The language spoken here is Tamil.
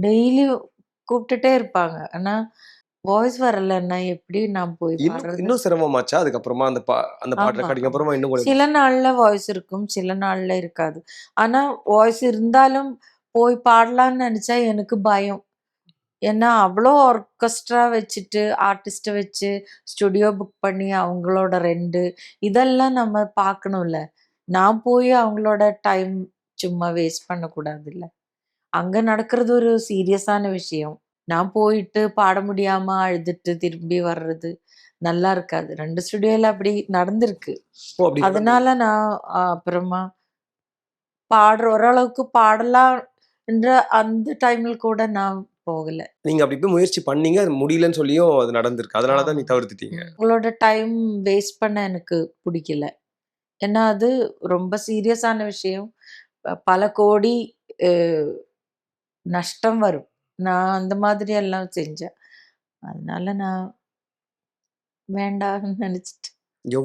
டெய்லி கூப்பிட்டுட்டே இருப்பாங்க. ஆனா, வாய்ஸ் வரலன்னா எப்படி நான் போய் இன்னும் சிரமமாச்சா? அதுக்கப்புறமா அந்த பா அந்த பாட்டு ரெக்கார்டிங். அப்புறமா இன்னும் சில நாள்ல வாய்ஸ் இருக்கும், சில நாள்ல இருக்காது. ஆனா, வாய்ஸ் இருந்தாலும் போய் பாடலான்னு நெனச்சா எனக்கு பயம். ஏன்னா, அவ்ளோ ஆர்கெஸ்ட்ரா வச்சுட்டு, ஆர்டிஸ்ட்ட வச்சு, ஸ்டுடியோ புக் பண்ணி, அவங்களோட ரெண்ட் இதெல்லாம் நம்ம பார்க்கணும்ல. நான் போய் அவங்களோட டைம் சும்மா வேஸ்ட் பண்ணக்கூடாதுல்ல. அங்க நடக்கிறது ஒரு சீரியஸான விஷயம். நான் போயிட்டு பாட முடியாம அழுதுட்டு திரும்பி வர்றது நல்லா இருக்காது. 2 ஸ்டுடியோல அப்படி நடந்திருக்கு. அதனால நான் அப்புறமா பாடுற ஓரளவுக்கு பாடலான்ற அந்த டைம்ல கூட நான் போகல. நீங்க அப்படி போய் முயற்சி பண்ணீங்க. அது முடியலன்னு சொல்லியும் அது நடந்திருக்கு. அதனால தான். நீங்க தவிர்த்துட்டீங்க. உங்களோட டைம் வேஸ்ட் பண்ண எனக்கு புடிக்கல. ஏன்னா, அது ரொம்ப சீரியஸான விஷயம். பல கோடி நஷ்டம் வரும். நான் அந்த மாதிரி எல்லாம் செஞ்சேன். அதனால நான் வேண்டாம்னு நினச்சிட்டேன்